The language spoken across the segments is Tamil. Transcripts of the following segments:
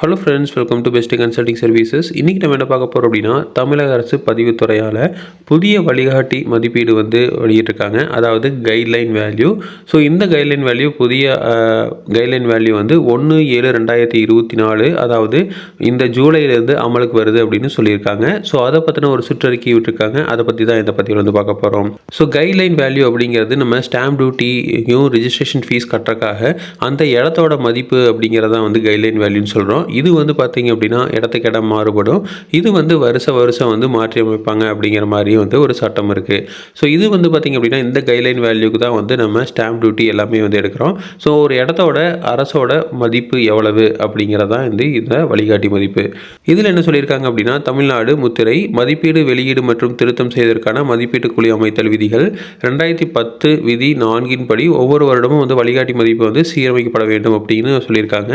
Hello friends welcome to best consulting services இன்றைக்கி நம்ம என்ன பார்க்க போகிறோம் அப்படின்னா தமிழக அரசு பதிவுத்துறையால் புதிய வழிகாட்டி மதிப்பீடு வந்து வெளியிட்டிருக்காங்க. அதாவது கைட்லைன் வேல்யூ ஸோ இந்த கைட்லைன் வேல்யூ புதிய கைட்லைன் வேல்யூ வந்து ஒன்று ஏழு ரெண்டாயிரத்தி இருபத்தி நாலு அதாவது இந்த ஜூலைலேருந்து அமலுக்கு வருது அப்படின்னு சொல்லியிருக்காங்க. ஸோ அதை பற்றின ஒரு சுற்றறிக்கை விட்டுருக்காங்க. அதை பற்றி தான் இந்த பதிவில் வந்து பார்க்க போகிறோம் ஸோ கைட்லைன் வேல்யூ அப்படிங்கிறது நம்ம ஸ்டாம்ப் டியூட்டியும் ரிஜிஸ்ட்ரேஷன் ஃபீஸ் கட்டுறக்காக அந்த இடத்தோட மதிப்பு அப்படிங்கிறதான் வந்து கைட்லைன் வேல்யூன்னு சொல்கிறோம் இது வந்து பார்த்திங்க அப்படின்னா இடத்துக்கு இடம் மாறுபடும். இது வந்து வருஷ வருஷம் வந்து மாற்றி அமைப்பாங்க அப்படிங்கிற மாதிரி வந்து ஒரு சட்டம் இருக்குது ஸோ இது வந்து பார்த்திங்க அப்படின்னா இந்த கைட்லைன் வேல்யூக்கு தான் வந்து நம்ம ஸ்டாம்ப் டியூட்டி எல்லாமே வந்து எடுக்கிறோம். ஸோ ஒரு இடத்தோட அரசோட மதிப்பு எவ்வளவு அப்படிங்கிறதான் வந்து இந்த வழிகாட்டி மதிப்பு. இதில் என்ன சொல்லியிருக்காங்க அப்படின்னா தமிழ்நாடு முத்திரை மதிப்பீடு வெளியீடு மற்றும் திருத்தம் செய்வதற்கான மதிப்பீட்டு குழு அமைத்தல் விதிகள் ரெண்டாயிரத்தி பத்து விதி நான்கின் படி ஒவ்வொரு வருடமும் வந்து வழிகாட்டி மதிப்பு வந்து சீரமைக்கப்பட வேண்டும் அப்படின்னு சொல்லியிருக்காங்க.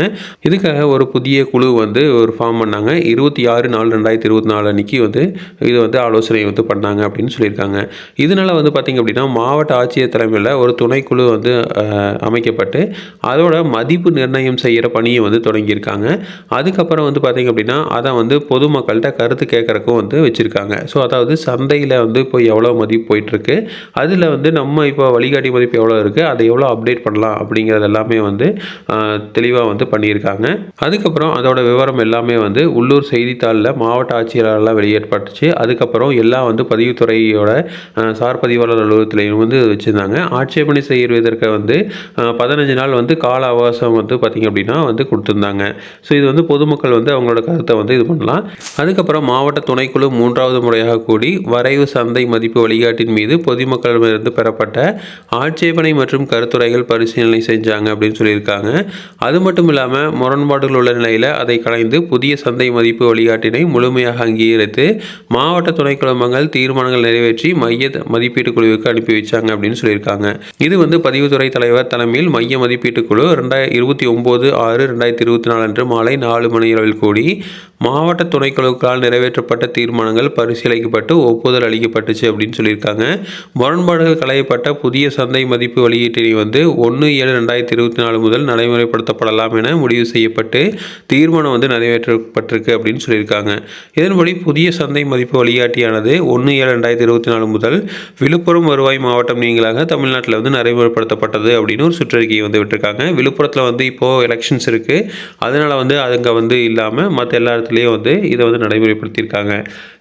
இதுக்காக ஒரு புதிய குழு வந்து ஒரு ஃபார்ம் பண்ணாங்க. இருபத்தி ஆறு நாலு ரெண்டாயிரத்தி இருபத்தி நாலு அன்றைக்கி வந்து இது வந்து ஆலோசனை வந்து பண்ணாங்க அப்படின்னு சொல்லியிருக்காங்க. இதனால் வந்து பார்த்திங்க அப்படின்னா மாவட்ட ஆட்சியர் தலைமையில் ஒரு துணைக்குழு வந்து அமைக்கப்பட்டு அதோட மதிப்பு நிர்ணயம் செய்கிற பணியை வந்து தொடங்கியிருக்காங்க. அதுக்கப்புறம் வந்து பார்த்திங்க அப்படின்னா அதை வந்து பொதுமக்கள்கிட்ட கருத்து கேட்குறக்கும் வந்து வச்சுருக்காங்க. ஸோ அதாவது சந்தையில் வந்து இப்போ எவ்வளோ மதிப்பு போயிட்டுருக்கு அதில் வந்து நம்ம இப்போ வழிகாட்டி மதிப்பு எவ்வளோ இருக்குது அதை எவ்வளோ அப்டேட் பண்ணலாம் அப்படிங்கிறது எல்லாமே வந்து தெளிவாக வந்து பண்ணியிருக்காங்க. அதுக்கப்புறம் அதோட விவரம் எல்லாமே வந்து உள்ளூர் செய்தித்தாளில் மாவட்ட ஆட்சியரால் வெளியேற்பட்டுச்சு. அதுக்கப்புறம் எல்லாம் வந்து பதிவுத்துறையோட சார் பதிவாளர் அலுவலகத்திலையும் வந்து வச்சுருந்தாங்க. ஆட்சேபனை செய்வதற்கு வந்து பதினஞ்சு நாள் வந்து கால அவகாசம் வந்து பார்த்திங்க அப்படின்னா வந்து கொடுத்துருந்தாங்க. ஸோ இது வந்து பொதுமக்கள் வந்து அவங்களோட கருத்தை வந்து இது பண்ணலாம். அதுக்கப்புறம் மாவட்ட துணைக்குழு மூன்றாவது முறையாக கூடி வரைவு சந்தை மதிப்பு வழிகாட்டின் மீது பொதுமக்களிடமிருந்து பெறப்பட்ட ஆட்சேபனை மற்றும் கருத்துரைகள் பரிசீலனை செஞ்சாங்க அப்படின்னு சொல்லியிருக்காங்க. அது மட்டும் இல்லாமல் முரண்பாடுகள் உள்ள நிலையில் அதை கலைந்து புதிய சந்தை மதிப்பு வழிகாட்டினை முழுமையாக அங்கீகரித்து மாவட்ட துணை தீர்மானங்கள் நிறைவேற்றி மைய மதிப்பீட்டு குழுவுக்கு அனுப்பி வச்சாங்க அப்படின்னு சொல்லியிருக்காங்க. இது வந்து பதிவுத்துறை தலைவர் தலைமையில் மைய மதிப்பீட்டு குழு ரெண்டாயிரத்தி இருபத்தி ஒம்பது ஆறு ரெண்டாயிரத்தி இருபத்தி நாலு அன்று மாலை நாலு மணி அளவில் கூடி மாவட்ட துணைக்குழுக்களால் நிறைவேற்றப்பட்ட தீர்மானங்கள் பரிசீலிக்கப்பட்டு ஒப்புதல் அளிக்கப்பட்டுச்சு அப்படின்னு சொல்லியிருக்காங்க. முரண்பாடுகள் களையப்பட்ட புதிய சந்தை மதிப்பு வெளியீட்டினை வந்து ஒன்று ஏழு ரெண்டாயிரத்தி இருபத்தி நாலு முதல் நடைமுறைப்படுத்தப்படலாம் என முடிவு செய்யப்பட்டு தீர்மானம் வந்து நிறைவேற்றப்பட்டிருக்கு அப்படின்னு சொல்லியிருக்காங்க. இதன்படி புதிய சந்தை மதிப்பு வழிகாட்டியானது ஒன்று ஏழு ரெண்டாயிரத்தி இருபத்தி நாலு முதல் விழுப்புரம் வருவாய் மாவட்டம் நீங்களாக தமிழ்நாட்டில் வந்து நடைமுறைப்படுத்தப்பட்டது அப்படின்னு ஒரு சுற்றறிக்கையை வந்து விட்டுருக்காங்க. விழுப்புரத்தில் வந்து இப்போது எலெக்ஷன்ஸ் இருக்குது அதனால் வந்து அங்கே வந்து இல்லாமல் மற்ற எல்லா இடத்துலையும் வந்து இதை வந்து நடைமுறைப்படுத்தியிருக்காங்க.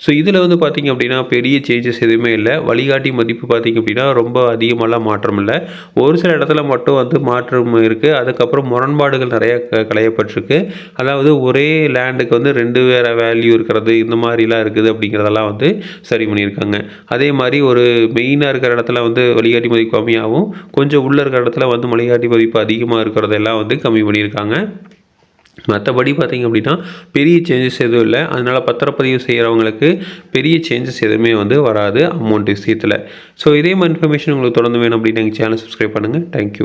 ஸோ இதில் வந்து பார்த்திங்க அப்படின்னா பெரிய சேஞ்சஸ் எதுவுமே இல்லை. வழிகாட்டி மதிப்பு பார்த்திங்க அப்படின்னா ரொம்ப அதிகமாகலாம் மாற்றம் இல்லை. ஒரு சில இடத்துல மட்டும் வந்து மாற்றம் இருக்குது அதுக்கப்புறம் முரண்பாடுகள் நிறையா களையப்பட்டிருக்கு. அதாவது ஒரே லேண்டுக்கு வந்து ரெண்டு வேறு வேல்யூ இருக்கிறது இந்த மாதிரிலாம் இருக்குது அப்படிங்கிறதெல்லாம் வந்து சரி பண்ணியிருக்காங்க. அதே மாதிரி ஒரு மெயினாக இருக்கிற இடத்துல வந்து வழிகாட்டி மதிப்பு கம்மியாகவும் கொஞ்சம் உள்ளே இருக்கிற இடத்துல வந்து வழிகாட்டி மதிப்பு அதிகமாக இருக்கிறதெல்லாம் வந்து கம்மி பண்ணியிருக்காங்க. மற்றபடி பார்த்திங்க அப்படின்னா பெரிய சேஞ்சஸ் எதுவும் இல்லை. அதனால் பத்திரப்பதிவு செய்கிறவங்களுக்கு பெரிய சேஞ்சஸ் எதுவுமே வந்து வராது அமௌண்ட் விஷயத்தில். ஸோ இதே மாதிரி இன்ஃபர்மேஷன் உங்களுக்கு தொடர்ந்து வேணும் அப்படின்னு எங்கள் சேனல் சப்ஸ்கிரைப் பண்ணுங்கள் தேங்க்யூ